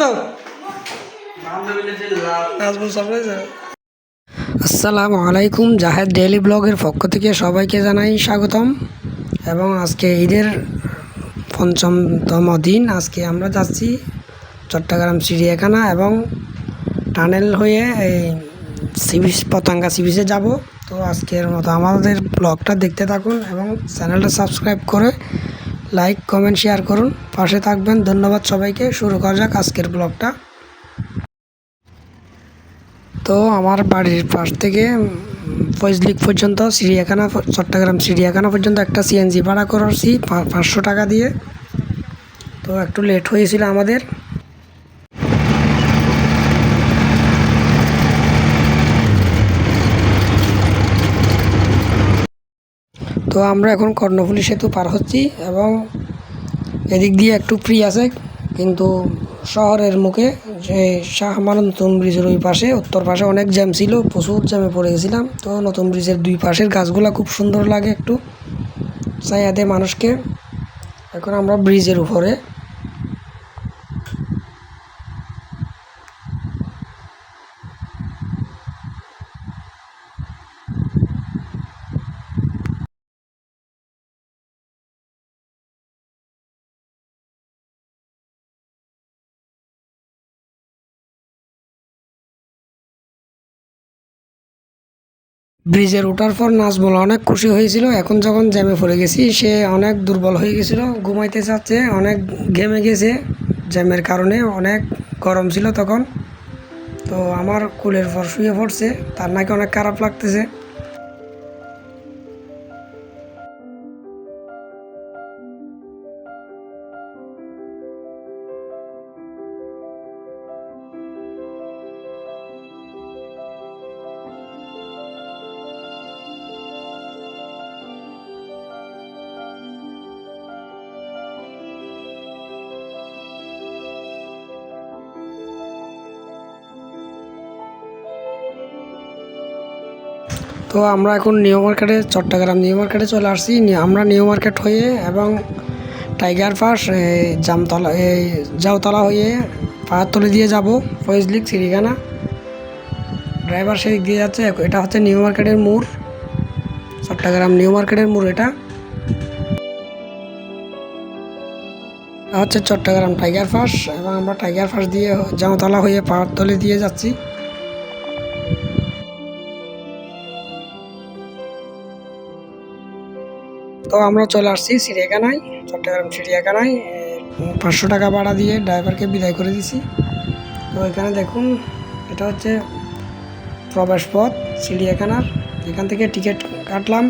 তো আসসালামু আলাইকুম, জাহেদ ডেইলি ব্লগের পক্ষ থেকে সবাইকে জানাই স্বাগতম। এবং আজকে ঈদের পঞ্চমতম দিন। আজকে আমরা যাচ্ছি চট্টগ্রাম চিড়িয়াখানা এবং টানেল হয়ে এই সিবিস পতাঙ্গা সিবিসে যাব। তো আজকের মতো আমাদের ব্লগটা দেখতে থাকুন এবং চ্যানেলটা সাবস্ক্রাইব করে লাইক, কমেন্ট, শেয়ার করুন। পাশে থাকবেন। ধন্যবাদ সবাইকে। শুরু করা যাক আজকের ব্লগটা। তো আমার বাড়ির পাশ থেকে ফজলিক পর্যন্ত, চিড়িয়াখানা, চট্টগ্রাম চিড়িয়াখানা পর্যন্ত একটা সিএনজি ভাড়া করছি পাঁচশো টাকা দিয়ে। তো একটু লেট হয়েছিল আমাদের। তো আমরা এখন কর্ণফুলি সেতু পার হচ্ছি এবং এদিক দিয়ে একটু ফ্রি আছে, কিন্তু শহরের মুখে যে শাহ আমার নতুন ব্রিজের ওই পাশে, উত্তর পাশে অনেক জ্যাম ছিল, প্রচুর জ্যামে পড়ে গেছিলাম। তো নতুন ব্রিজের দুই পাশের গাছগুলো খুব সুন্দর লাগে একটু দেয় মানুষকে। এখন আমরা ব্রিজের উপরে ব্রিজের ওঠার পর নাজমুল অনেক খুশি হয়েছিল। এখন যখন জ্যামে পড়ে গেছি, সে অনেক দুর্বল হয়ে গেছিল, ঘুমাইতে চাচ্ছে, অনেক ঘেমে গেছে। জ্যামের কারণে অনেক গরম ছিল তখন। তো আমার কুলের পর শুয়ে পড়ছে, তার নাকি অনেক খারাপ লাগতেছে। তো আমরা এখন নিউ মার্কেটে, চট্টগ্রাম নিউ মার্কেটে চলে আসছি। আমরা নিউ মার্কেট হয়ে এবং টাইগার পাস জামতলা এই জাউতলা হয়ে পাহাড়তলি দিয়ে যাব ফয়েজলিক সিরিখানা ড্রাইভার সেদিক দিয়ে যাচ্ছে এটা হচ্ছে নিউ মার্কেটের মোড়, চট্টগ্রাম নিউ মার্কেটের মোড় এটা। হচ্ছে চট্টগ্রাম টাইগার পাস এবং আমরা টাইগার পাস দিয়ে জামতলা হয়ে পাহাড়তলি দিয়ে যাচ্ছি। তো আমরা চলে আসছি চিড়িয়াখানায়, চট্টগ্রাম চিড়িয়াখানায়। পাঁচশো টাকা ভাড়া দিয়ে ড্রাইভারকে বিদায় করে দিছি। তো এখানে দেখুন, এটা হচ্ছে প্রবেশ পথ চিড়িয়াখানার। এখান থেকে টিকিট কাটলাম।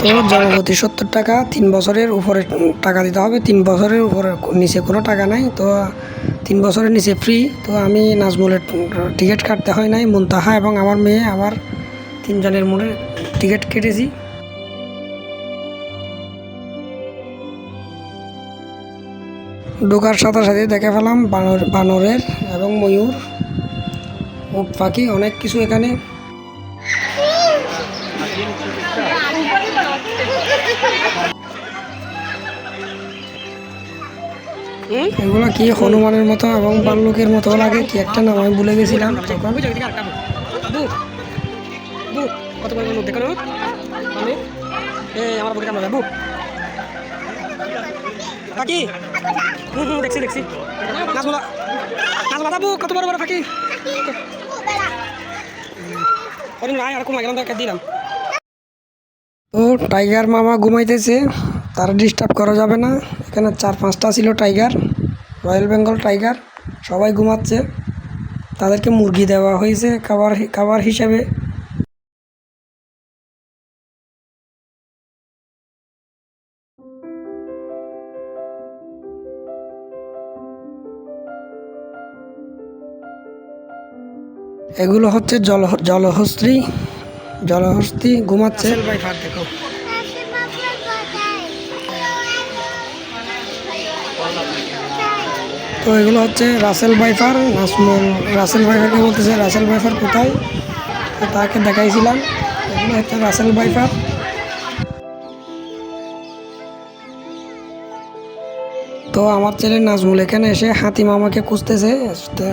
তো জনপ্রতি সত্তর টাকা, তিন বছরের উপরে টাকা দিতে হবে। তিন বছরের উপরে নিচে কোনো টাকা নাই। তো তিন বছরের নিচে ফ্রি তো আমি নাজমুলের টিকিট কাটতে হয় নাই, মুনতাহা এবং আমার মেয়ে আমার তিনজনের মনে টিকিট কেটেছি। ঢোকার সাথে সাথে দেখে ফেলাম বানর বানরের এবং ময়ূর উট পাখি, অনেক কিছু এখানে। এগুলো কি হনুমানের মতো এবং বাল্লুকের মতো লাগে? কি একটা নাম আমি ভুলে গেছিলাম। তখন কত হুম হুম দেখছি দেখছি বড় বড় নাই আর দিলাম তো টাইগার মামা ঘুমাইতেছে, তার ডিস্টার্ব করা যাবে না। এখানে চার পাঁচটা ছিল টাইগার, রয়্যাল বেঙ্গল টাইগার, সবাই ঘুমাচ্ছে। তাদেরকে মুরগি দেওয়া হয়েছে খাবার খাবার হিসাবে। এগুলো হচ্ছে জল জলহস্ত্রী জলহস্তি ঘুমাচ্ছে। দেখো। তো এগুলো হচ্ছে রাসেল বাইফার রাসেল বাইফারকে বলতেছে, রাসেল বাইফার কোথায়? তো তাকে দেখাইছিলাম। এগুলো হচ্ছে রাসেল বাইফার তো আমার ছেলে নাজমুল এখানে এসে হাতি মামাকে খুঁজতেছে।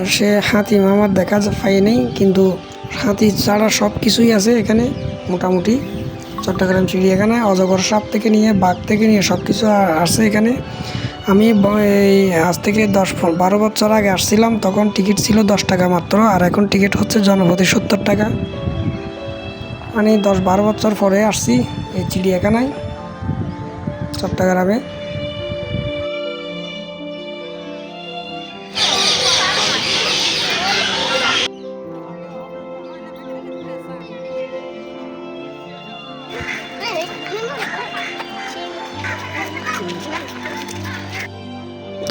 সে হাতি মামার দেখা পায়নি কিন্তু হাতি ছাড়া সব কিছুই আছে এখানে, মোটামুটি। চট্টগ্রাম চিড়িয়াখানায় অজগর সাপ থেকে নিয়ে বাঘ থেকে নিয়ে সব কিছু আ- আছে এখানে। আমি এই আজ থেকে দশ বারো বছর আগে আসছিলাম, তখন টিকিট ছিল দশ টাকা মাত্র, আর এখন টিকিট হচ্ছে জনপ্রতি সত্তর টাকা। মানে দশ বারো বছর পরে আসছি এই চিড়িয়াখানায়, চট্টগ্রামে।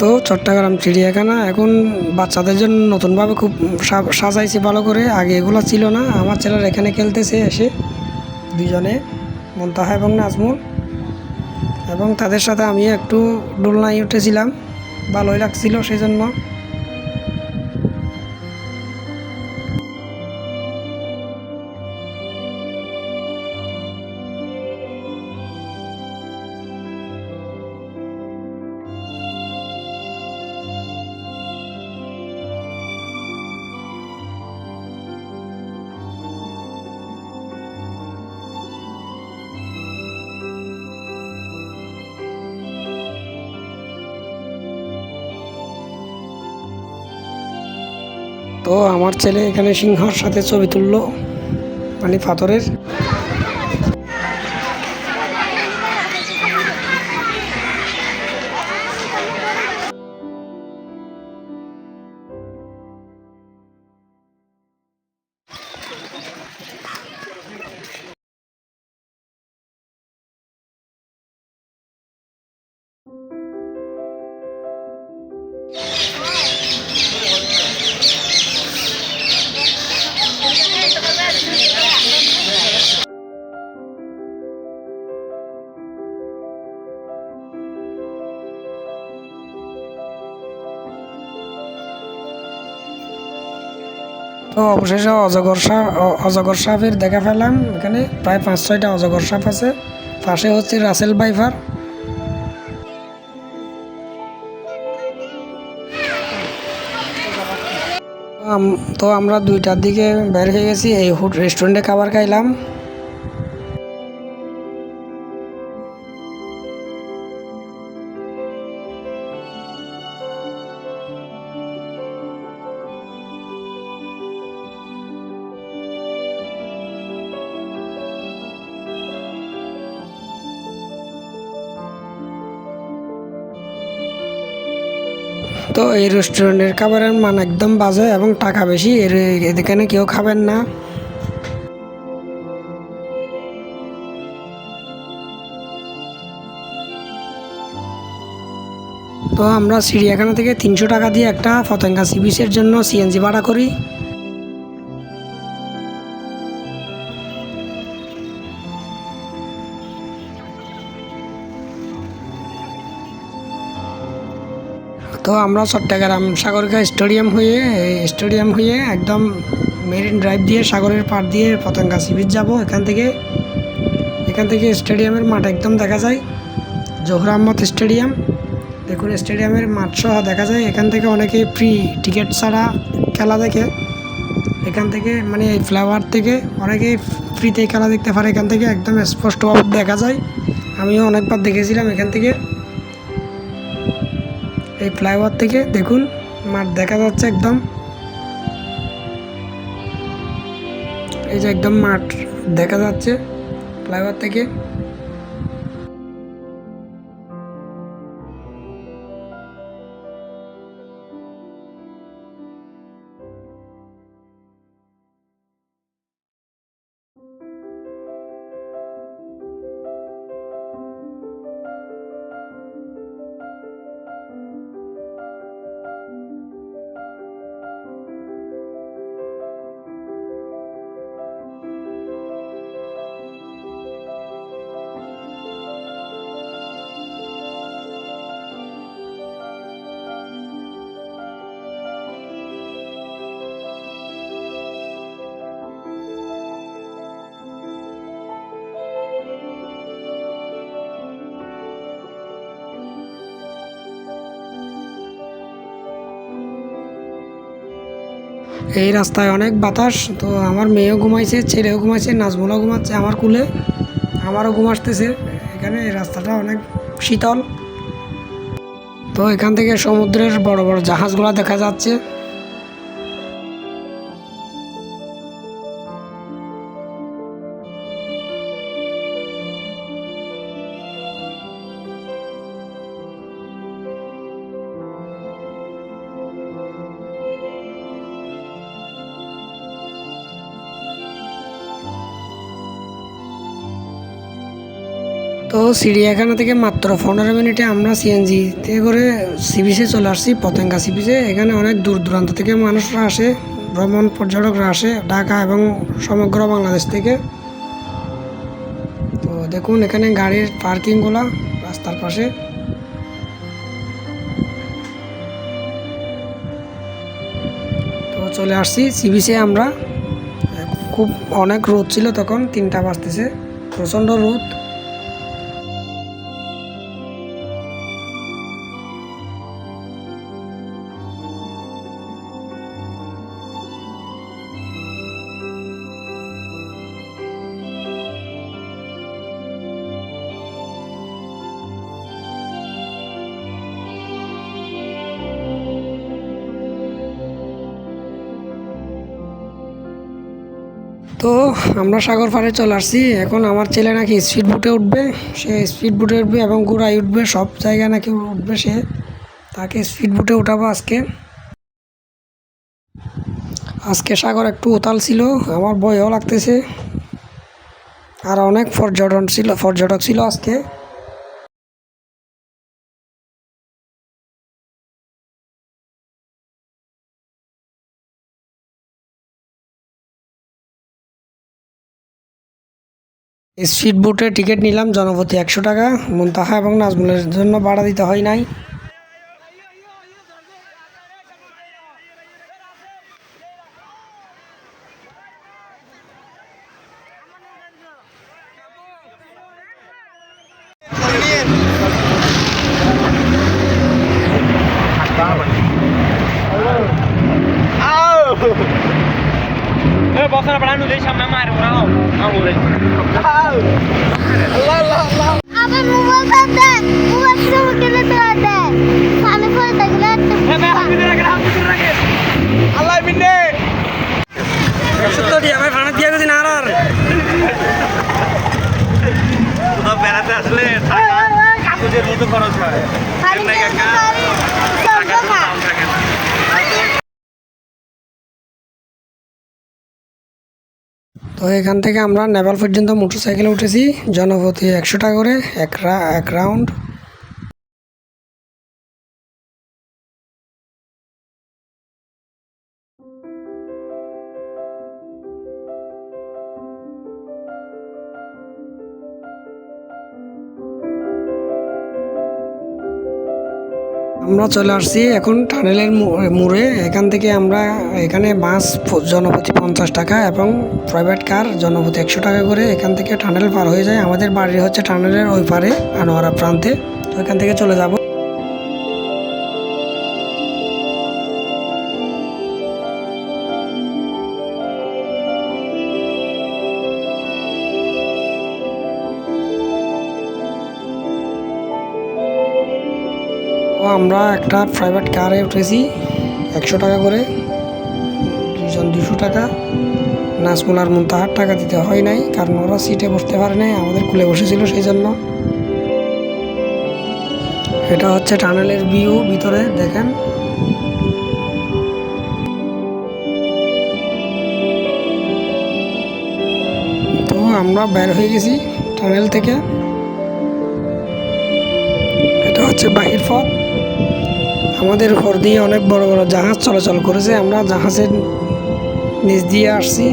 তো চট্টগ্রাম চিড়িয়াখানা। এখন বাচ্চাদের জন্য নতুনভাবে খুব সাজাইছে ভালো করে। আগে এগুলো ছিল না। আমার ছেলেরা এখানে খেলতেছে এসে। দুজনে মন্তাহা এবং নাজমুল। এবং তাদের সাথে আমি একটু দোলনায় উঠেছিলাম। ভালোই লাগছিল সেই তো আমার ছেলে এখানে সিংহর সাথে ছবি তুললো মানে পাথরের। তো অবশেষে অজগর সাপ অজগর সাপের দেখা পেলাম। এখানে প্রায় পাঁচ, ছয়টা অজগর সাপ আছে। পাশে হচ্ছে রাসেল বাইফার তো আমরা দুইটার দিকে বের হয়ে গেছি, এই রেস্টুরেন্টে খাবার খাইলাম। তো এই রেস্টুরেন্টের খাবারের মান একদম বাজে এবং টাকা বেশি। এর এখানে কেউ খাবেন না। তো আমরা চিড়িয়াখানা থেকে তিনশো টাকা দিয়ে একটা পতঙ্গা সি বিচের জন্য সিএনজি ভাড়া করি। তো আমরা চট্টগ্রাম সাগরকা স্টেডিয়াম হয়ে স্টেডিয়াম হয়ে একদম মেরিন ড্রাইভ দিয়ে সাগরের পাড় দিয়ে পতঙ্গা সি বিচ যাব। এখান থেকে এখান থেকে স্টেডিয়ামের মাঠ একদম দেখা যায়। জহুর আহমদ স্টেডিয়াম। দেখুন, স্টেডিয়ামের মাঠ সহ দেখা যায়। এখান থেকে অনেকে ফ্রি টিকিট ছাড়া খেলা দেখে। এখান থেকে মানে এই ফ্লাইওভার থেকে অনেকে ফ্রিতে খেলা দেখতে পারে। এখান থেকে একদম স্পষ্টভাবে দেখা যায়। আমিও অনেকবার দেখেছিলাম এখান থেকে। এই ফ্লাইওভার থেকে দেখুন, মাঠ দেখা যাচ্ছে একদম। এই যে একদম মাঠ দেখা যাচ্ছে ফ্লাইওভার থেকে। এই রাস্তায় অনেক বাতাস, তো আমার মেয়েও ঘুমাইছে, ছেলেও ঘুমাইছে, নাজমুলও ঘুমাচ্ছে আমার কুলে, আমারও ঘুম আসতেছে। এখানে এই রাস্তাটা অনেক শীতল। তো এখান থেকে সমুদ্রের বড় বড় জাহাজগুলো দেখা যাচ্ছে। তো চিড়িয়াখানা থেকে মাত্র পনেরো মিনিটে আমরা সিএনজিতে করে সি বিচে চলে আসছি, পতেঙ্গা সি বিচে এখানে অনেক দূর দূরান্ত থেকে মানুষরা আসে, ভ্রমণ পর্যটকরা আসে ঢাকা এবং সমগ্র বাংলাদেশ থেকে। তো দেখুন, এখানে গাড়ির পার্কিংগুলো রাস্তার পাশে। তো চলে আসছি সি বিচে আমরা। খুব অনেক রোদ ছিল তখন, তিনটা বাজতেছে, প্রচণ্ড রোদ। তো আমরা সাগর পাড়ে চলে আসছি। এখন আমার ছেলে নাকি স্পিড বুটে উঠবে, সে স্পিড বুটে উঠবে এবং গোড়ায় উঠবে, সব জায়গায় নাকি উঠবে সে। তাকে স্পিড বুটে উঠাবো আজকে। আজকে সাগর একটু উতাল ছিল, আমার ভয়ও লাগতেছে। আর অনেক পর্যটন ছিল, পর্যটক ছিল আজকে। স্পিড বুটে টিকিট নিলাম জনপ্রতি একশো টাকা, মুনতাহা এবং নাজমুলের জন্য ভাড়া দিতে হয় নাই। Amor. আবার মোবাইলটা দেন মোবাইল শুরু করে দেওয়া দেন পানি পড়ে থাকলে Eh, me happy de la gran puta Allah minne. সত্তর টিয়া ভাই ভাড়া দিয়ে গেছি না আর বেড়াতে আসলে কাগজের মতো খরচ হয় পানি পড়ে থাকলে চলবে না তো এখান থেকে আমরা নেপাল পর্যন্ত মোটরসাইকেলে উঠেছি। জনপতি একশো টাকা করে, এক এক রাউন্ড। আমরা চলে আসছি এখন টানেলের মোড়ে। এখান থেকে আমরা এখানে বাস জনপতি পঞ্চাশ টাকা এবং প্রাইভেট কার জনপতি একশো টাকা করে এখান থেকে টানেল পার হয়ে যায়। আমাদের বাড়ি হচ্ছে টানেলের ওই পারে, আনোয়ারা প্রান্তে। তো এখান থেকে চলে যাব। আমরা একটা প্রাইভেট কারে উঠেছি, একশো টাকা করে। দুজন দুশো টাকা। নাজমুল আর মুনতাহার টাকা দিতে হয় নাই, কারণ ওরা সিটে বসতে পারে নাই, আমাদের কুলে বসেছিল সেই জন্য। এটা হচ্ছে টানেলের ভিউ ভিতরে, দেখেন। তো আমরা বের হয়ে গেছি টানেল থেকে। এটা হচ্ছে বাহির পথ। আমাদের উপর দিয়ে অনেক বড় বড় জাহাজ চলাচল করেছে। আমরা জাহাজের নিচ দিয়ে আসছি।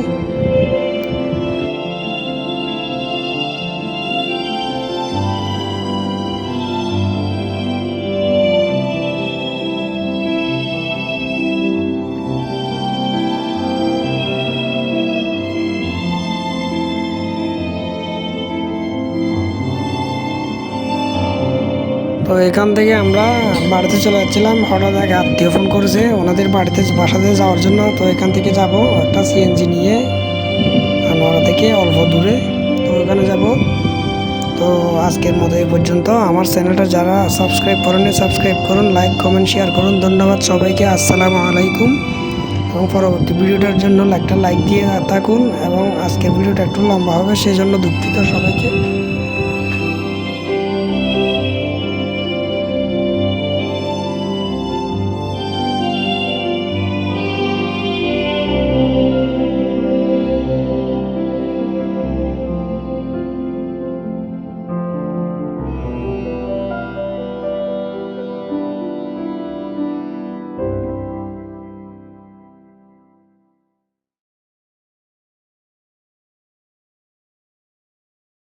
তো এখান থেকে আমরা বাড়িতে চলে যাচ্ছিলাম। হঠাৎ এক আত্মীয় ফোন করেছে, ওনাদের বাড়িতে বাসাতে যাওয়ার জন্য। তো এখান থেকে যাব একটা সিএনজি নিয়ে। আনোয়ারা থেকে অল্প দূরে। তো ওখানে যাব। তো আজকের মতো এই পর্যন্ত। আমার চ্যানেলটা যারা সাবস্ক্রাইব করেন সাবস্ক্রাইব করুন লাইক কমেন্ট শেয়ার করুন। ধন্যবাদ সবাইকে। আসসালামু আলাইকুম। এবং পরবর্তী ভিডিওটার জন্য একটা লাইক দিয়ে থাকুন। এবং আজকের ভিডিওটা একটু লম্বা হবে সেই জন্য দুঃখিত সবাইকে।